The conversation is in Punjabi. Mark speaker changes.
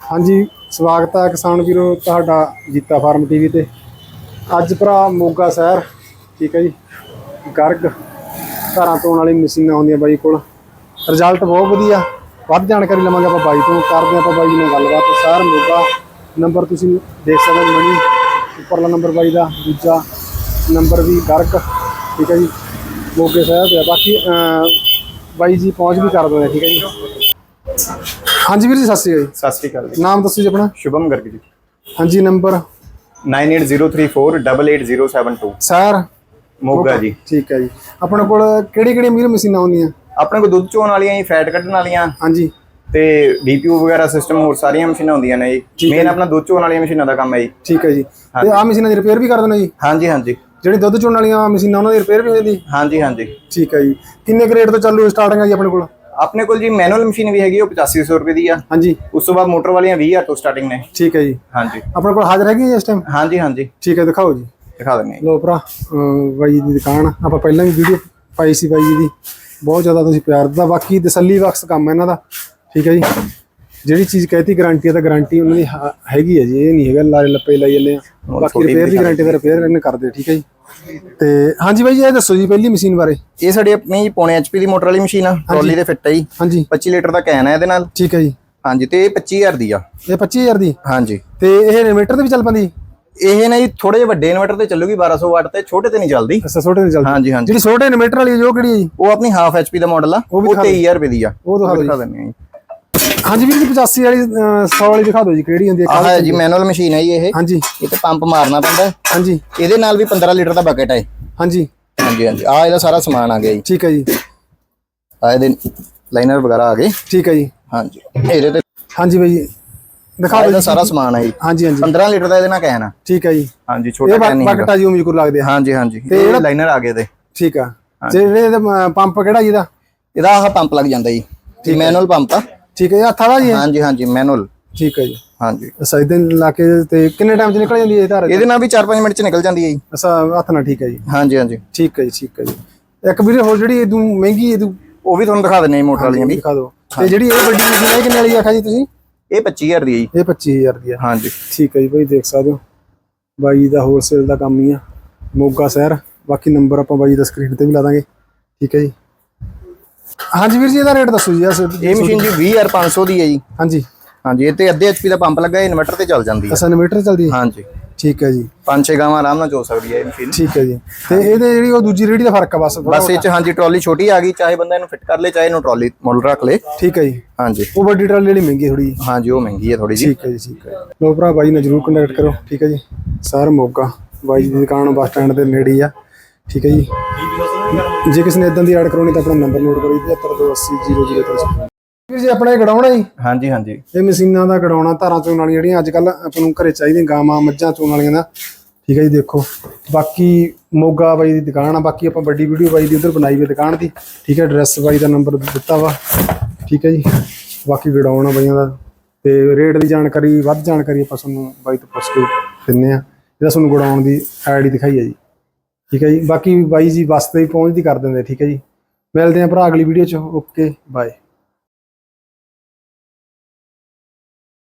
Speaker 1: ਹਾਂਜੀ, ਸਵਾਗਤ ਹੈ ਕਿਸਾਨ ਵੀਰੋ ਤੁਹਾਡਾ ਜੀਤਾ ਫਾਰਮ ਟੀਵੀ ਤੇ। ਅੱਜ ਭਰਾ ਮੋਗਾ ਸ਼ਹਿਰ, ਠੀਕ ਹੈ ਜੀ, ਗਰਗ, ਘਰਾਂ ਤੋਂ ਵਾਲੀ ਮਸ਼ੀਨਾਂ ਆਉਂਦੀਆਂ ਬਾਈ ਕੋਲ। ਰਿਜ਼ਲਟ ਬਹੁਤ ਵਧੀਆ, ਵੱਧ ਜਾਣਕਾਰੀ ਲਵਾਂਗੇ ਆਪਾਂ ਬਾਈ ਤੋਂ, ਕਰਦੇ ਆਪਾਂ ਬਾਈ ਜੀ ਨਾਲ ਗੱਲਬਾਤ। ਸ਼ਹਿਰ ਮੋਗਾ ਨੰਬਰ ਤੁਸੀਂ ਦੇਖ ਸਕਦੇ ਹੋ ਮਣੀ ਉੱਪਰਲਾ ਨੰਬਰ ਬਾਈ ਦਾ, ਦੂਜਾ ਨੰਬਰ ਵੀ ਗਰਗ, ਠੀਕ ਹੈ ਜੀ, ਮੋਗੇ ਸ਼ਹਿਰ ਤੇ ਆ। ਬਾਕੀ ਬਾਈ ਜੀ ਪਹੁੰਚ ਵੀ ਕਰ ਦਿੰਦੇ ਠੀਕ ਹੈ ਜੀ। ਹਾਂਜੀ ਵੀਰ ਜੀ ਸਤਿ ਸ਼੍ਰੀ ਅਕਾਲ ਜੀ।
Speaker 2: ਸਤਿ ਸ਼੍ਰੀ ਅਕਾਲ ਜੀ।
Speaker 1: ਨਾਮ ਦੱਸੋ ਜੀ ਆਪਣਾ।
Speaker 2: ਸ਼ੁਭਮ ਗਰਗ ਜੀ।
Speaker 1: ਹਾਂਜੀ ਨੰਬਰ?
Speaker 2: 9803488072
Speaker 1: ਸਰ।
Speaker 2: ਮੋਗਾ ਜੀ।
Speaker 1: ਠੀਕ ਹੈ ਜੀ। ਆਪਣੇ ਕੋਲ ਕਿਹੜੀ ਕਿਹੜੀ ਮੀਲ ਮਸ਼ੀਨਾਂ ਹੁੰਦੀਆਂ
Speaker 2: ਆਪਣੇ ਕੋਲ ਦੁੱਧ ਚੋਣ ਵਾਲੀਆਂ ਜੀ ਫੈਟ ਕੱਢਣ ਵਾਲੀਆਂ।
Speaker 1: ਹਾਂਜੀ।
Speaker 2: ਤੇ ਡੀਪੀਯੂ ਵਗੈਰਾ ਸਿਸਟਮ ਹੋਰ ਸਾਰੀਆਂ ਮਸ਼ੀਨਾਂ ਹੁੰਦੀਆਂ ਨੇ ਜੀ। ਮੇਨ ਆਪਣਾ ਦੁੱਧ ਚੋਣ ਵਾਲੀਆਂ ਮਸ਼ੀਨਾਂ ਦਾ ਕੰਮ ਹੈ ਜੀ।
Speaker 1: ਠੀਕ ਹੈ ਜੀ। ਤੇ ਆਹ ਮਸ਼ੀਨਾਂ ਦੀ ਰਿਪੇਅਰ ਵੀ ਕਰ ਦਿੰਦੇ ਜੀ?
Speaker 2: ਹਾਂਜੀ ਹਾਂਜੀ।
Speaker 1: ਜਿਹੜੀ ਦੁੱਧ ਚੋਣ ਵਾਲੀਆਂ ਮਸ਼ੀਨਾਂ ਉਹਨਾਂ ਦੀ ਰਿਪੇਅਰ ਵੀ ਹੋ ਜਾਂਦੀ?
Speaker 2: ਹਾਂਜੀ ਹਾਂਜੀ।
Speaker 1: ਠੀਕ ਹੈ ਜੀ। ਕਿੰਨੇ ਕੁ ਰੇਟ ਤੋਂ ਚਾਲੂ ਸਟਾਰਟਿੰਗ ਹੈ ਜੀ ਆਪਣੇ ਕੋਲ?
Speaker 2: ਆਪਣੇ ਕੋਲ ਜੀ ਮੈਨੂਅਲ ਮਸ਼ੀਨ ਵੀ ਹੈਗੀ ਉਹ 8500 ਰੁਪਏ ਦੀ ਆ।
Speaker 1: ਹਾਂਜੀ।
Speaker 2: ਉਸ ਤੋਂ ਬਾਅਦ ਮੋਟਰ ਵਾਲੀਆਂ 20000 ਤੋਂ ਸਟਾਰਟਿੰਗ ਨੇ।
Speaker 1: ਠੀਕ ਹੈ ਜੀ।
Speaker 2: ਹਾਂਜੀ।
Speaker 1: ਆਪਣੇ ਕੋਲ ਹਾਜ਼ਰ ਹੈਗੀ ਇਸ ਟਾਈਮ
Speaker 2: ਹਾਂਜੀ ਹਾਂਜੀ।
Speaker 1: ਠੀਕ ਹੈ ਦਿਖਾਓ ਜੀ।
Speaker 2: ਦਿਖਾ ਹਾਂ
Speaker 1: ਲੋ ਭਰਾ ਬਾਈ ਜੀ ਦੀ ਦੁਕਾਨ। ਆਪਾਂ ਪਹਿਲਾਂ ਵੀ ਵੀਡੀਓ ਪਾਈ ਸੀ ਬਾਈ ਜੀ ਦੀ। ਬਹੁਤ ਜ਼ਿਆਦਾ ਤੁਸੀਂ ਪਿਆਰ ਦਿੱਤਾ। ਬਾਕੀ ਤਸੱਲੀ ਬਖਸ਼ ਕੰਮ ਹੈ ਇਹਨਾਂ ਦਾ। ਠੀਕ ਹੈ ਜੀ। ਜਿਹੜੀ ਚੀਜ਼ ਕਹਿਤੀ ਗਾਰੰਟੀ ਹੈ ਤਾਂ ਗਾਰੰਟੀ ਉਹਨਾਂ ਦੀ ਹੈਗੀ ਹੈ ਜੀ। ਇਹ ਨਹੀਂ ਹੈਗਾ ਲਾਰੇ ਲੱਪੇ ਲਾਈ ਜੰਨੇ ਆ। ਬਾਕੀ ਰਿਪੇਅਰ ਦੀ ਗਾਰੰਟੀ ਦਾ ਰਿਪੇਅਰ ਕਰਨ ਕਰਦੇ ਠੀਕ ਹੈ ਜੀ। ਤੇ ਹਾਂਜੀ ਬਾਈ ਜੀ ਇਹ ਦੱਸੋ ਜੀ ਪਹਿਲੀ ਮਸ਼ੀਨ ਬਾਰੇ।
Speaker 2: ਇਹ ਸਾਡੀ ਆਪਣੀ ਪੌਣੇ ਐਚਪੀ ਦੀ ਮੋਟਰ ਵਾਲੀ ਮਸ਼ੀਨ ਆ ਟਰਾਲੀ ਦੇ ਫਿੱਟ ਹੈ ਜੀ।
Speaker 1: ਹਾਂਜੀ।
Speaker 2: 25 ਲੀਟਰ ਦਾ ਕੈਨ ਹੈ ਇਹਦੇ ਨਾਲ।
Speaker 1: ਠੀਕ ਹੈ ਜੀ।
Speaker 2: ਹਾਂਜੀ ਤੇ ਇਹ 25000 ਦੀ ਆ।
Speaker 1: ਇਹ 25000 ਦੀ?
Speaker 2: ਹਾਂਜੀ।
Speaker 1: ਤੇ ਇਹ ਇਨਵੇਟਰ ਤੇ ਵੀ ਚੱਲ ਪੈਂਦੀ?
Speaker 2: ਇਹ ਨਾ ਜੀ ਥੋੜੇ ਜਿਹੇ ਵੱਡੇ ਇਨਵਰਟਰ ਤੇ ਚੱਲੂਗੀ 1200 ਵਾਟ ਤੇ ਛੋਟੇ ਤੇ ਨਹੀਂ ਚੱਲਦੀ।
Speaker 1: ਅੱਛਾ ਛੋਟੇ ਤੇ ਚੱਲਦੀ।
Speaker 2: ਹਾਂਜੀ ਹਾਂਜੀ।
Speaker 1: ਜਿਹੜੀ ਛੋਟੇ ਇਨਵੇਟਰ ਵਾਲੀ ਜੀ, ਕਿਹੜੀ ਹੈ ਜੀ?
Speaker 2: ਉਹ ਆਪਣੀ ਹਾਫ ਐਚਪੀ ਦਾ ਮਾਡਲ ਆ
Speaker 1: ਉਹ ਵੀ
Speaker 2: ਉਹ
Speaker 1: ਦਿਖਾ ਦਿਓ।
Speaker 2: 23000 ਰੁਪਏ ਦੀ ਆ।
Speaker 1: ਉਹ ਦਿਖਾ
Speaker 2: ਦਿੰਦੇ ਆ ਜੀ।
Speaker 1: ਹਾਂਜੀ ਵੀਰ ਜੀ 85 ਵਾਲੀ 100 ਵਾਲੀ ਦਿਖਾ ਦਿਓ ਜੀ ਕਿਹੜੀ ਹੁੰਦੀ ਹੈ
Speaker 2: ਆਹ ਹੈ। ਜੀ ਮੈਨੂਅਲ ਮਸ਼ੀਨ ਹੈ ਜੀ ਇਹ।
Speaker 1: ਹਾਂਜੀ।
Speaker 2: ਇਹ ਤੇ ਪੰਪ ਮਾਰਨਾ ਪੈਂਦਾ ਹੈ।
Speaker 1: ਹਾਂਜੀ।
Speaker 2: ਇਹਦੇ ਨਾਲ ਵੀ 15 ਲੀਟਰ ਦਾ ਬਕਟ ਹੈ
Speaker 1: ਹਾਂਜੀ।
Speaker 2: ਹਾਂਜੀ ਹਾਂਜੀ। ਆ ਇਹਦਾ ਸਾਰਾ ਸਮਾਨ ਆ ਗਿਆ ਜੀ।
Speaker 1: ਠੀਕ ਹੈ ਜੀ।
Speaker 2: ਆ ਇਹਦੇ ਲਾਈਨਰ ਵਗੈਰਾ ਆ ਗਏ।
Speaker 1: ਠੀਕ ਹੈ ਜੀ।
Speaker 2: ਹਾਂਜੀ। ਇਹਦੇ ਤੇ
Speaker 1: ਹਾਂਜੀ ਬਾਈ ਜੀ ਦਿਖਾ
Speaker 2: ਆਹ
Speaker 1: ਦਿਓ
Speaker 2: ਇਹਦਾ
Speaker 1: ਜੀ।
Speaker 2: ਸਾਰਾ ਸਮਾਨ ਹੈ ਜੀ।
Speaker 1: ਹਾਂਜੀ ਹਾਂਜੀ।
Speaker 2: 15 ਲੀਟਰ ਦਾ ਇਹਦੇ ਨਾਲ ਕਹਿਣਾ।
Speaker 1: ਠੀਕ ਹੈ ਜੀ।
Speaker 2: ਹਾਂਜੀ ਛੋਟਾ
Speaker 1: ਇਹ
Speaker 2: ਕਹਿ ਨਹੀਂ ਹੈਗਾ।
Speaker 1: ਬਕਟਾ ਜੀ ਉਮੀਦ ਲੱਗਦੇ ਆ।
Speaker 2: ਹਾਂਜੀ ਹਾਂਜੀ।
Speaker 1: ਤੇ
Speaker 2: ਇਹ ਲਾਈਨਰ ਆ ਗਏ ਤੇ
Speaker 1: ਠੀਕ ਆ। ਜਿਹੜੇ ਇਹਦਾ ਪੰਪ ਕਿਹੜਾ ਜੀ ਇਹਦਾ?
Speaker 2: ਇਹਦਾ ਆਹ ਪੰਪ ਲੱਗ ਜਾਂਦਾ ਜੀ। ਮੈਨੂਅਲ ਪੰਪ ਆ।
Speaker 1: ਠੀਕ ਹੈ ਹੱਥ ਜੀ ਇਹ?
Speaker 2: ਹਾਂਜੀ ਹਾਂਜੀ ਮੈਨੂਅਲ
Speaker 1: ਠੀਕ ਹੈ ਜੀ।
Speaker 2: ਹਾਂਜੀ।
Speaker 1: ਅੱਛਾ ਇਹਦੇ ਲਾ ਕੇ ਤੇ ਕਿੰਨੇ ਟਾਈਮ ਚ ਨਿਕਲ ਜਾਂਦੀ ਹੈ ਇਹ ਧਾਰ?
Speaker 2: ਇਹਦੇ ਨਾਲ ਵੀ 4-5 ਮਿੰਟ ਚ ਨਿਕਲ ਜਾਂਦੀ ਹੈ ਜੀ।
Speaker 1: ਅੱਛਾ ਹੱਥ ਨਾਲ ਠੀਕ ਹੈ ਜੀ।
Speaker 2: ਹਾਂਜੀ ਹਾਂਜੀ।
Speaker 1: ਠੀਕ ਹੈ ਜੀ ਠੀਕ ਹੈ ਜੀ। ਇੱਕ ਵੀਰੇ ਹੋਰ ਜਿਹੜੀ ਇਹਦੂ ਮਹਿੰਗੀ ਇਹਦੂ
Speaker 2: ਉਹ ਵੀ ਤੁਹਾਨੂੰ ਦਿਖਾ ਦਿੰਨੇ ਮੋਟਰ ਵਾਲੀਆਂ ਵੀ।
Speaker 1: ਦਿਖਾ ਦਿਓ। ਤੇ ਜਿਹੜੀ ਇਹ ਵੱਡੀ ਮਸ਼ੀਨ ਹੈ ਕਿੰਨੇ ਵਾਲੀ ਆਖਿਆ ਜੀ ਤੁਸੀਂ?
Speaker 2: ਇਹ 25000 ਦੀ ਹੈ ਜੀ।
Speaker 1: ਇਹ 25000 ਦੀ ਆ।
Speaker 2: ਹਾਂਜੀ।
Speaker 1: ਠੀਕ ਹੈ ਜੀ ਭਾਈ ਦੇਖ ਸਕਦੇ ਹੋ। ਬਾਈ ਦਾ ਹੋਲਸੇਲ ਦਾ ਕੰਮ ਹੀ ਆ। ਮੋਗਾ ਸ਼ਹਿਰ। ਬਾਕੀ ਨੰਬਰ ਆਪਾਂ ਬਾਈ ਦਾ ਸਕਰੀਨ ਤੇ ਵੀ ਲਾ ਦਾਂਗੇ। ਠੀਕ ਹੈ ਜੀ। ਹਾਂਜੀ ਵੀਰ ਜੀ ਇਹਦਾ ਰੇਟ ਦੱਸੋ ਜੀ ਇਸ
Speaker 2: ਇਹ ਮਸ਼ੀਨ ਜੀ 20500 ਦੀ ਹੈ ਜੀ।
Speaker 1: ਹਾਂਜੀ।
Speaker 2: ਹਾਂਜੀ ਇਹ ਤੇ ਅੱਧੇ ਐਚਪੀ ਦਾ ਪੰਪ ਲੱਗਾ ਹੈ ਇਨਵਰਟਰ ਤੇ ਚੱਲ ਜਾਂਦੀ ਹੈ।
Speaker 1: ਅਸਾਂ ਇਨਵੇਟਰ ਚੱਲਦੀ ਹੈ?
Speaker 2: ਹਾਂਜੀ।
Speaker 1: ਠੀਕ ਹੈ ਜੀ।
Speaker 2: ਪੰਜ ਛੇ ਗਾਵਾਂ ਆਰਾਮ ਨਾਲ ਚੋ ਸਕਦੀ ਹੈ ਇਹ ਮਸ਼ੀਨ।
Speaker 1: ਠੀਕ ਹੈ ਜੀ। ਤੇ ਇਹਦੇ ਜਿਹੜੀ ਉਹ ਦੂਜੀ ਰੇੜੀ ਦਾ ਫ਼ਰਕ ਆ ਬਸ ਥੋੜ੍ਹਾ
Speaker 2: ਬਸ ਇਹ ਚ ਹਾਂਜੀ ਟਰਾਲੀ ਛੋਟੀ ਆ ਗਈ ਚਾਹੇ ਬੰਦਾ ਇਹਨੂੰ ਫਿੱਟ ਕਰ ਲੇ ਚਾਹੇ ਇਹਨੂੰ ਟਰਾਲੀ ਮੁੱਲ ਰੱਖ ਲੇ।
Speaker 1: ਠੀਕ ਹੈ ਜੀ।
Speaker 2: ਹਾਂਜੀ।
Speaker 1: ਉਹ ਵੱਡੀ ਟਰਾਲੀ ਜਿਹੜੀ ਮਹਿੰਗੀ ਥੋੜੀ
Speaker 2: ਹਾਂਜੀ ਉਹ ਮਹਿੰਗੀ ਹੈ ਥੋੜੀ ਜੀ
Speaker 1: ਠੀਕ ਹੈ ਜੀ ਠੀਕ ਹੈ। ਲੋ ਭਰਾ ਬਾਈ ਨਾਲ ਜਰੂਰ ਕੰਟੈਕਟ ਕਰੋ। ਠੀਕ ਹੈ ਜੀ। ਸਰ ਮੋਗਾ ਬਾਈ ਦੀ ਦੁਕਾਨ ਬੱਸ ਸਟੈਂਡ ਦੇ ਨੇੜੇ ਹੀ ਆ। ਠੀਕ ਹੈ ਜੀ। ਜੇ ਕਿਸੇ ਨੇ ਇਦਾਂ ਦੀ ਐਡ ਕਰਾਉਣੀ ਤਾਂ ਆਪਣਾ ਨੰਬਰ ਨੋਟ ਕਰੋ 7280003 ਵੀਰ ਜੀ ਆਪਣਾ ਇਹ ਗੜਾਉਣਾ ਜੀ?
Speaker 2: ਹਾਂਜੀ ਹਾਂਜੀ।
Speaker 1: ਇਹ ਮਸ਼ੀਨਾਂ ਦਾ ਗੜਾਉਣਾ ਧਾਰਾਂ ਚੋਣ ਵਾਲੀਆਂ ਜਿਹੜੀਆਂ ਅੱਜ ਕੱਲ ਆਪਾਂ ਨੂੰ ਘਰੇ ਚਾਹੀਦੀਆਂ ਗਾਵਾਂ ਮੱਝਾਂ ਚੋਣ ਵਾਲੀਆਂ ਦਾ। ਠੀਕ ਹੈ ਜੀ ਦੇਖੋ। ਬਾਕੀ ਮੋਗਾ ਬਾਈ ਦੀ ਦੁਕਾਨ ਆ ਬਾਕੀ ਆਪਾਂ ਵੱਡੀ ਵੀਡੀਓ ਬਾਈ ਦੀ ਉਧਰ ਬਣਾਈ ਹੋਈ ਦੁਕਾਨ ਦੀ। ਠੀਕ ਹੈ ਐਡਰੈਸ ਬਾਈ ਦਾ ਨੰਬਰ ਦਿੱਤਾ ਵਾ। ਠੀਕ ਹੈ ਜੀ ਬਾਕੀ ਗੜਾਉਣਾ ਬਾਈਆਂ ਦਾ। ਤੇ ਰੇਟ ਦੀ ਜਾਣਕਾਰੀ ਵੱਧ ਜਾਣਕਾਰੀ ਆਪਾਂ ਤੁਹਾਨੂੰ ਬਾਈ ਤੋਂ ਪੁੱਛ ਕੇ ਦਿੰਨੇ ਆ ਇਹਦਾ ਤੁਹਾਨੂੰ ਗੜਾਉਣ ਦੀ ਆਈਡੀ ਦਿਖਾਈ ਹੈ ਜੀ। ਠੀਕ ਹੈ ਜੀ। ਬਾਕੀ ਬਾਈ ਜੀ ਬੱਸ ਤੇ ਹੀ ਪਹੁੰਚਦੀ, ਕਰ ਦਿੰਦੇ। ਠੀਕ ਹੈ ਜੀ। ਮਿਲਦੇ ਆ ਭਰਾ ਅਗਲੀ ਵੀਡੀਓ ਚ। Okay bye